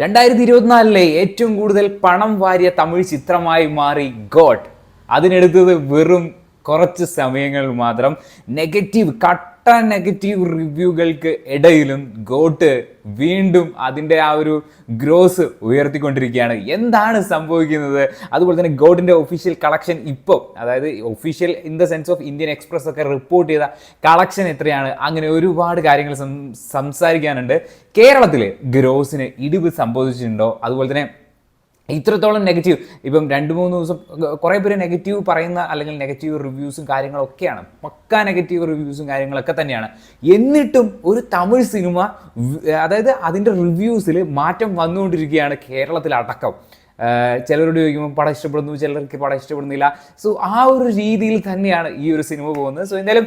രണ്ടായിരത്തി ഇരുപത്തിനാലിലെ ഏറ്റവും കൂടുതൽ പണം വാരിയ തമിഴ് ചിത്രമായി മാറി ഗോഡ്. അതിനെടുത്തത് വെറും കുറച്ച് സമയങ്ങൾ മാത്രം. നെഗറ്റീവ് കട്ട നെഗറ്റീവ് റിവ്യൂകൾക്ക് ഇടയിലും ഗോട്ട് വീണ്ടും അതിന്റെ ആ ഒരു ഗ്രോസ് ഉയർത്തിക്കൊണ്ടിരിക്കുകയാണ്. എന്താണ് സംഭവിക്കുന്നത്? അതുപോലെ തന്നെ ഗോഡിന്റെ ഒഫീഷ്യൽ കളക്ഷൻ ഇപ്പോൾ അതായത് official in the sense of Indian Express ഒക്കെ റിപ്പോർട്ട് ചെയ്ത കളക്ഷൻ എത്രയാണ്? അങ്ങനെ ഒരുപാട് കാര്യങ്ങൾ സംസാരിക്കാനുണ്ട്. കേരളത്തിൽ ഗ്രോസിന് ഇടിവ് സംഭവിച്ചിട്ടുണ്ടോ? അതുപോലെ തന്നെ ഇത്രത്തോളം നെഗറ്റീവ് ഇപ്പം രണ്ട് മൂന്ന് ദിവസം കുറേ പേര് നെഗറ്റീവ് പറയുന്ന അല്ലെങ്കിൽ നെഗറ്റീവ് റിവ്യൂസും കാര്യങ്ങളൊക്കെയാണ് പക്ക നെഗറ്റീവ് റിവ്യൂസും കാര്യങ്ങളൊക്കെ തന്നെയാണ്. എന്നിട്ടും ഒരു തമിഴ് സിനിമ അതായത് അതിന്റെ റിവ്യൂസിൽ മാറ്റം വന്നുകൊണ്ടിരിക്കുകയാണ് കേരളത്തിലടക്കം. ചിലരോട് ചോദിക്കുമ്പോൾ പടം ഇഷ്ടപ്പെടുന്നു ചിലർക്ക് പടം ഇഷ്ടപ്പെടുന്നില്ല. സോ ആ ഒരു രീതിയിൽ തന്നെയാണ് ഈ ഒരു സിനിമ പോകുന്നത്. സോ എന്തായാലും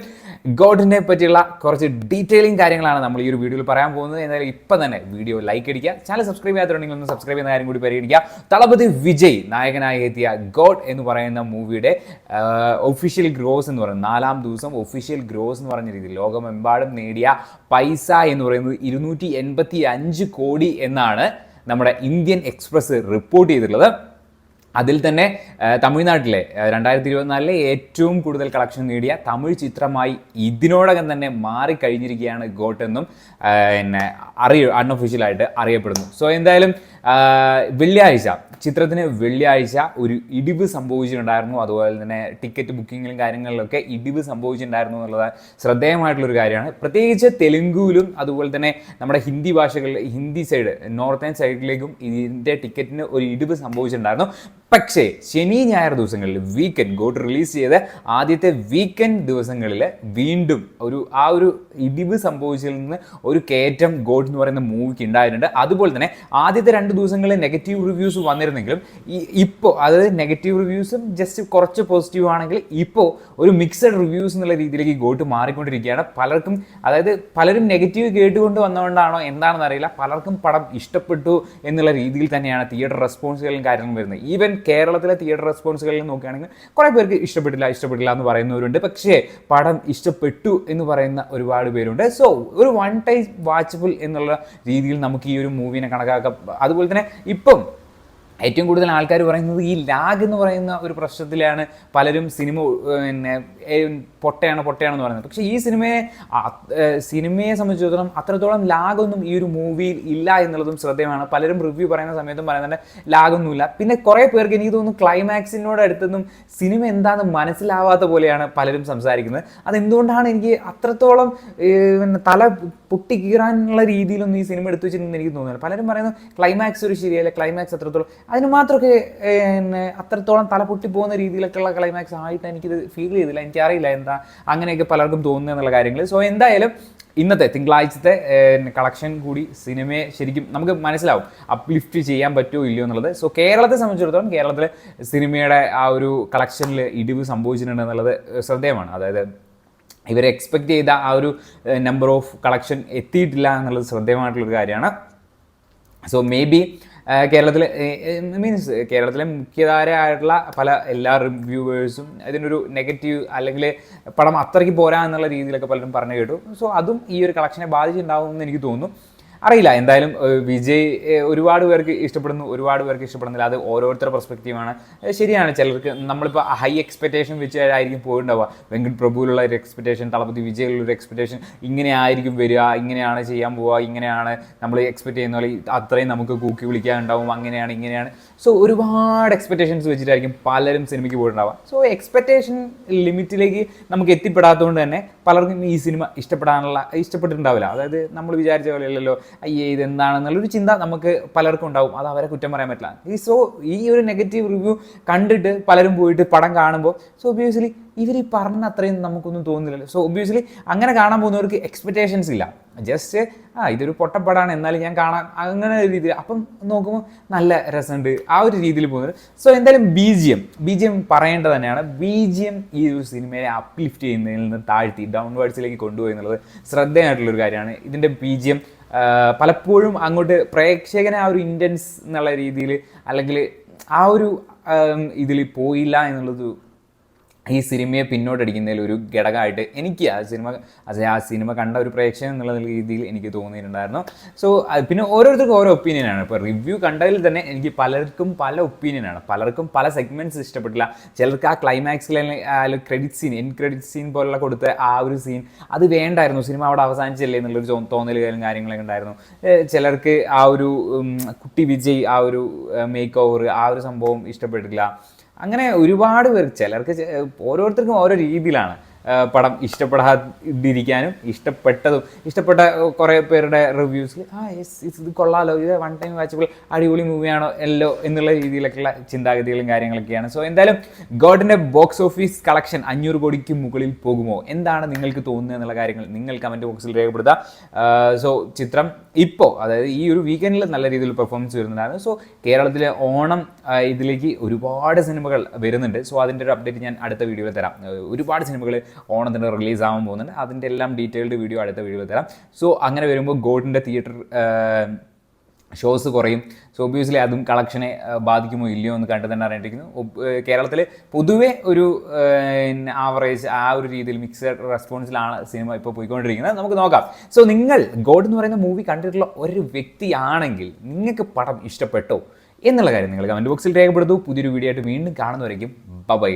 ഗോഡിനെ പറ്റിയുള്ള കുറച്ച് ഡീറ്റെയിലിംഗ് കാര്യങ്ങളാണ് നമ്മൾ ഈ ഒരു വീഡിയോയിൽ പറയാൻ പോകുന്നത്. എന്തായാലും ഇപ്പം തന്നെ വീഡിയോ ലൈക്ക് അടിക്കുക. ചാനൽ സബ്സ്ക്രൈബ് ചെയ്യാത്തുണ്ടെങ്കിൽ ഒന്ന് സബ്സ്ക്രൈബ് ചെയ്യുന്ന കാര്യം കൂടി പരിഗണിക്കുക. തളപതി വിജയ് നായകനായി എത്തിയ ഗോഡ് എന്ന് പറയുന്ന മൂവിയുടെ ഒഫീഷ്യൽ ഗ്രോസ് എന്ന് പറയുന്നത് നാലാം ദിവസം ഒഫീഷ്യൽ ഗ്രോസ് എന്ന് പറഞ്ഞ രീതിയിൽ ലോകമെമ്പാടും നേടിയ പൈസ എന്ന് പറയുന്നത് ഇരുന്നൂറ്റി എൺപത്തി അഞ്ച് കോടി എന്നാണ് നമ്മുടെ ഇന്ത്യൻ എക്സ്പ്രസ് റിപ്പോർട്ട് ചെയ്തിട്ടുള്ളത്. അതിൽ തന്നെ തമിഴ്നാട്ടിലെ രണ്ടായിരത്തി ഇരുപത്തിനാലിലെ ഏറ്റവും കൂടുതൽ കളക്ഷൻ നേടിയ തമിഴ് ചിത്രമായി ഇതിനോടകം തന്നെ മാറിക്കഴിഞ്ഞിരിക്കുകയാണ് ഗോട്ട് എന്നും പിന്നെ അറിയ അൺഒഫീഷ്യലായിട്ട് അറിയപ്പെടുന്നു. സോ എന്തായാലും വെള്ളിയാഴ്ച ചിത്രത്തിന് വെള്ളിയാഴ്ച ഒരു ഇടിവ് സംഭവിച്ചിട്ടുണ്ടായിരുന്നു. അതുപോലെ തന്നെ ടിക്കറ്റ് ബുക്കിങ്ങിലും കാര്യങ്ങളിലൊക്കെ ഇടിവ് സംഭവിച്ചിട്ടുണ്ടായിരുന്നു എന്നുള്ളത് ശ്രദ്ധേയമായിട്ടുള്ളൊരു കാര്യമാണ്. പ്രത്യേകിച്ച് തെലുങ്കുവിലും അതുപോലെ തന്നെ നമ്മുടെ ഹിന്ദി ഭാഷകളിൽ ഹിന്ദി സൈഡ് നോർത്തേൺ സൈഡിലേക്കും ഇതിന്റെ ടിക്കറ്റിന് ഒരു ഇടിവ് സംഭവിച്ചിട്ടുണ്ടായിരുന്നു. പക്ഷേ ശനി ഞായർ ദിവസങ്ങളിൽ വീക്കെൻഡ് ഗോട്ട് റിലീസ് ചെയ്ത ആദ്യത്തെ വീക്കെൻഡ് ദിവസങ്ങളിൽ വീണ്ടും ഒരു ആ ഒരു ഇടിവ് സംഭവിച്ചതിൽ നിന്ന് ഒരു കയറ്റം ഗോഡ് എന്ന് പറയുന്ന മൂവിക്ക് ഉണ്ടായിട്ടുണ്ട്. അതുപോലെ തന്നെ ആദ്യത്തെ രണ്ട് ദിവസങ്ങളിൽ നെഗറ്റീവ് റിവ്യൂസ് വന്നിരുന്നെങ്കിലും ഇപ്പോൾ അതായത് നെഗറ്റീവ് റിവ്യൂസും ജസ്റ്റ് കുറച്ച് പോസിറ്റീവ് ആണെങ്കിൽ ഇപ്പോൾ ഒരു മിക്സഡ് റിവ്യൂസ് എന്നുള്ള രീതിയിലേക്ക് ഗോട്ട് മാറിക്കൊണ്ടിരിക്കുകയാണ്. പലർക്കും അതായത് പലരും നെഗറ്റീവ് കേട്ടുകൊണ്ട് വന്നതുകൊണ്ടാണോ എന്താണെന്ന് അറിയില്ല. പലർക്കും പടം ഇഷ്ടപ്പെട്ടു എന്നുള്ള രീതിയിൽ തന്നെയാണ് തിയേറ്റർ റെസ്പോൺസുകളും കാര്യങ്ങളും വരുന്നത്. ഈവൻ കേരളത്തിലെ തിയേറ്റർ റെസ്പോൺസുകളിൽ നോക്കുകയാണെങ്കിൽ കുറേ പേർക്ക് ഇഷ്ടപ്പെട്ടില്ല ഇഷ്ടപ്പെട്ടില്ല എന്ന് പറയുന്നവരുണ്ട്. പക്ഷേ പടം ഇഷ്ടപ്പെട്ടു എന്ന് പറയുന്ന ഒരുപാട് പേരുണ്ട്. സോ ഒരു വൺ ടൈം വാച്ചബിൾ എന്നുള്ള രീതിയിൽ നമുക്ക് ഈ ഒരു മൂവിനെ കണക്കാക്കാം. അതുപോലെ തന്നെ ഇപ്പം ഏറ്റവും കൂടുതൽ ആൾക്കാർ പറയുന്നത് ഈ ലാഗ് എന്ന് പറയുന്ന ഒരു പ്രശ്നത്തിലാണ് പലരും സിനിമ പിന്നെ പൊട്ടയാണ് പൊട്ടയാണെന്ന് പറയുന്നത്. പക്ഷേ ഈ സിനിമയെ സിനിമയെ സംബന്ധിച്ചിടത്തോളം അത്രത്തോളം ലാഗൊന്നും ഈ ഒരു മൂവിയിൽ ഇല്ല എന്നുള്ളതും ശ്രദ്ധേയമാണ്. പലരും റിവ്യൂ പറയുന്ന സമയത്തും പറയുന്നുണ്ട് ലാഗൊന്നുമില്ല. പിന്നെ കുറേ പേർക്ക് എനിക്ക് തോന്നുന്നു ക്ലൈമാക്സിനോട് അടുത്തൊന്നും സിനിമ എന്താണെന്ന് മനസ്സിലാവാത്ത പോലെയാണ് പലരും സംസാരിക്കുന്നത്. അതെന്തുകൊണ്ടാണ് എനിക്ക് അത്രത്തോളം തല പിന്നെ തല പൊട്ടിക്കീറാനുള്ള രീതിയിലൊന്നും ഈ സിനിമ എടുത്തു വെച്ചിട്ടുണ്ടെന്ന് എനിക്ക് തോന്നുന്നില്ല. പലരും പറയുന്നത് ക്ലൈമാക്സ് ഒരു ശരിയല്ല ക്ലൈമാക്സ് അത്രത്തോളം അതിന് മാത്രമൊക്കെ പിന്നെ അത്രത്തോളം തല പൊട്ടി പോകുന്ന രീതിയിലൊക്കെയുള്ള ക്ലൈമാക്സ് ആയിട്ട് എനിക്കിത് ഫീൽ ചെയ്തില്ല. എനിക്കറിയില്ല എന്താ അങ്ങനെയൊക്കെ പലർക്കും തോന്നുന്നു എന്നുള്ള കാര്യങ്ങൾ സോ എന്തായാലും ഇന്നത്തെ തിങ്കളാഴ്ചത്തെ കളക്ഷൻ കൂടി സിനിമയെ ശരിക്കും നമുക്ക് മനസ്സിലാവും. അപ്ലിഫ്റ്റ് ചെയ്യാൻ പറ്റുമോ ഇല്ലയോ എന്നുള്ളത്. സോ കേരളത്തെ സംബന്ധിച്ചിടത്തോളം കേരളത്തിലെ സിനിമയുടെ ആ ഒരു കളക്ഷനിൽ ഇടിവ് സംഭവിച്ചിട്ടുണ്ട് എന്നുള്ളത് ശ്രദ്ധേയമാണ്. അതായത് ഇവർ എക്സ്പെക്ട് ചെയ്ത ആ ഒരു നമ്പർ ഓഫ് കളക്ഷൻ എത്തിയിട്ടില്ല എന്നുള്ളത് ശ്രദ്ധേയമായിട്ടുള്ളൊരു കാര്യമാണ്. സോ മേ ബി കേരളത്തിലെ മീൻസ് കേരളത്തിലെ മുഖ്യധാരയായിട്ടുള്ള പല എല്ലാ റിവ്യൂവേഴ്സും ഇതിനൊരു നെഗറ്റീവ് അല്ലെങ്കിൽ പടം അത്രയ്ക്ക് പോരാ എന്നുള്ള രീതിയിലൊക്കെ പലരും പറഞ്ഞു കേട്ടു. സോ അതും ഈ ഒരു കളക്ഷനെ ബാധിച്ചിട്ടുണ്ടാവും എന്ന് എനിക്ക് തോന്നുന്നു. അറിയില്ല. എന്തായാലും വിജയ് ഒരുപാട് പേർക്ക് ഇഷ്ടപ്പെടുന്നു ഒരുപാട് പേർക്ക് ഇഷ്ടപ്പെടുന്നില്ല. അത് ഓരോരുത്തരുടെ പെർസ്പെക്റ്റീവാണ് ശരിയാണ്. ചിലർക്ക് നമ്മളിപ്പോൾ ഹൈ എക്സ്പെക്റ്റേഷൻ വെച്ചായിരിക്കും പോയിട്ടുണ്ടാവുക. വെങ്കട് പ്രഭുവിലുള്ള ഒരു എക്സ്പെക്റ്റേഷൻ തളപതി വിജയിലുള്ള ഒരു എക്സ്പെക്റ്റേഷൻ ഇങ്ങനെ ആയിരിക്കും വരിക ഇങ്ങനെയാണ് ചെയ്യാൻ പോവുക ഇങ്ങനെയാണ് നമ്മൾ എക്സ്പെക്ട് ചെയ്യുന്ന പോലെ അത്രയും നമുക്ക് കൂക്കി വിളിക്കാനുണ്ടാവും അങ്ങനെയാണ് ഇങ്ങനെയാണ്. സോ ഒരുപാട് എക്സ്പെക്റ്റേഷൻസ് വെച്ചിട്ടായിരിക്കും പലരും സിനിമയ്ക്ക് പോയിട്ടുണ്ടാവുക. സോ എക്സ്പെക്റ്റേഷൻ ലിമിറ്റിലേക്ക് നമുക്ക് എത്തിപ്പെടാത്തതുകൊണ്ട് തന്നെ പലർക്കും ഈ സിനിമ ഇഷ്ടപ്പെടാനുള്ള ഇഷ്ടപ്പെട്ടിട്ടുണ്ടാവില്ല. അതായത് നമ്മൾ വിചാരിച്ച പോലെയല്ലല്ലോ അയ്യേ ഇത് എന്താണെന്നുള്ളൊരു ചിന്ത നമുക്ക് പലർക്കും ഉണ്ടാവും. അത് അവരെ കുറ്റം പറയാൻ പറ്റില്ല. ഈ സോ ഈ ഒരു നെഗറ്റീവ് റിവ്യൂ കണ്ടിട്ട് പലരും പോയിട്ട് പടം കാണുമ്പോൾ സോ ഒബിയസ്ലി ഇവർ ഈ പറഞ്ഞ അത്രയും നമുക്കൊന്നും തോന്നുന്നില്ലല്ലോ. സോ ഒബിയസ്ലി അങ്ങനെ കാണാൻ പോകുന്നവർക്ക് എക്സ്പെക്റ്റേഷൻസ് ഇല്ല. ജസ്റ്റ് ആ ഇതൊരു പൊട്ടപ്പടാണ് എന്നാലും ഞാൻ കാണാൻ അങ്ങനെ ഒരു രീതിയിൽ. അപ്പം നോക്കുമ്പോൾ നല്ല രസമുണ്ട് ആ ഒരു രീതിയിൽ പോകുന്നത്. സോ എന്തായാലും B G M B G M പറയേണ്ടത് തന്നെയാണ്. ബി ജി എം ഈ ഒരു സിനിമയെ അപ്ലിഫ്റ്റ് ചെയ്യുന്നതിൽ നിന്ന് താഴ്ത്തി ഡൗൺവേർഡ്സിലേക്ക് കൊണ്ടുപോയി എന്നുള്ളത് ശ്രദ്ധേയമായിട്ടുള്ളൊരു കാര്യമാണ്. ഇതിന്റെ ബി ജി എം പലപ്പോഴും അങ്ങോട്ട് പ്രേക്ഷകനെ ആ ഒരു ഇന്റൻസ് എന്നുള്ള രീതിയിൽ അല്ലെങ്കിൽ ആ ഒരു ഇതിൽ പോയില്ല എന്നുള്ളത് ഈ സിനിമയെ പിന്നോട്ടടിക്കുന്നതിൽ ഒരു ഘടകമായിട്ട് എനിക്ക് ആ സിനിമ ആ സിനിമ കണ്ട ഒരു പ്രേക്ഷകൻ എന്നുള്ള രീതിയിൽ എനിക്ക് തോന്നിയിട്ടുണ്ടായിരുന്നു. സോ പിന്നെ ഓരോരുത്തർക്കും ഓരോ ഒപ്പീനിയനാണ് ഇപ്പോൾ റിവ്യൂ കണ്ടതിൽ തന്നെ എനിക്ക് പലർക്കും പല ഒപ്പീനിയനാണ് പലർക്കും പല സെഗ്മെന്റ്സ് ഇഷ്ടപ്പെട്ടില്ല. ചിലർക്ക് ആ ക്ലൈമാക്സിൽ അല്ലെങ്കിൽ credit scene end credit scene പോലുള്ള കൊടുത്ത ആ ഒരു സീൻ അത് വേണ്ടായിരുന്നു. സിനിമ അവിടെ അവസാനിച്ചല്ലേ എന്നുള്ളൊരു തോന്നലുകളും കാര്യങ്ങളൊക്കെ ഉണ്ടായിരുന്നു. ചിലർക്ക് ആ ഒരു കുട്ടി വിജയ് ആ ഒരു മേക്ക് ഓവർ ആ ഒരു സംഭവം ഇഷ്ടപ്പെട്ടില്ല അങ്ങനെ ഒരുപാട് പേർ ചിലർക്ക് ഓരോരുത്തർക്കും ഓരോ രീതിയിലാണ്. പടം ഇഷ്ടപ്പെടാതിരിക്കാനും ഇഷ്ടപ്പെട്ടതും ഇഷ്ടപ്പെട്ട കുറേ പേരുടെ റിവ്യൂസിൽ ആ യെസ് ഇത് കൊള്ളാലോ ഇത് വൺ ടൈം വാച്ചബിൾ അടിപൊളി മൂവിയാണോ എല്ലോ എന്നുള്ള രീതിയിലൊക്കെയുള്ള ചിന്താഗതികളും കാര്യങ്ങളൊക്കെയാണ്. സോ എന്തായാലും ഗോഡിന്റെ ബോക്സ് ഓഫീസ് കളക്ഷൻ അഞ്ഞൂറ് കോടിക്ക് മുകളിൽ പോകുമോ? എന്താണ് നിങ്ങൾക്ക് തോന്നുന്നത് എന്നുള്ള കാര്യങ്ങൾ നിങ്ങൾ കമന്റ് ബോക്സിൽ രേഖപ്പെടുത്തുക. സോ ചിത്രം ഇപ്പോൾ അതായത് ഈ ഒരു വീക്കെൻഡിൽ നല്ല രീതിയിൽ പെർഫോമൻസ് വരുന്നുണ്ടായിരുന്നു. സോ കേരളത്തിലെ ഓണം ഇതിലേക്ക് ഒരുപാട് സിനിമകൾ വരുന്നുണ്ട്. സോ അതിന്റെ ഒരു അപ്ഡേറ്റ് ഞാൻ അടുത്ത വീഡിയോയിൽ തരാം. ഒരുപാട് സിനിമകൾ ഓണത്തിന് റിലീസ് ആവാൻ പോകുന്നുണ്ട്. അതിന്റെ എല്ലാം ഡീറ്റെയിൽഡ് വീഡിയോ അടുത്ത വീഡിയോ തരാം. സോ അങ്ങനെ വരുമ്പോൾ ഗോഡിന്റെ തിയേറ്റർ ഷോസ് കുറയും. സോ ഒബിയസ്ലി അതും കളക്ഷനെ ബാധിക്കുമോ ഇല്ലയോ എന്ന് കണ്ടു തന്നെ അറിഞ്ഞിരിക്കുന്നു. കേരളത്തിൽ പൊതുവെ ഒരു ആവറേജ് ആ ഒരു രീതിയിൽ മിക്സഡ് റെസ്പോൺസിലാണ് സിനിമ ഇപ്പോൾ പോയിക്കൊണ്ടിരിക്കുന്നത്. നമുക്ക് നോക്കാം. സോ നിങ്ങൾ ഗോഡ് എന്ന് പറയുന്ന മൂവി കണ്ടിട്ടുള്ള ഒരു വ്യക്തിയാണെങ്കിൽ നിങ്ങൾക്ക് പടം ഇഷ്ടപ്പെട്ടോ എന്നുള്ള കാര്യം നിങ്ങൾ കമന്റ് ബോക്സിൽ രേഖപ്പെടുത്തു. പുതിയൊരു വീഡിയോ ആയിട്ട് വീണ്ടും കാണുന്നവരേക്കും ബൈ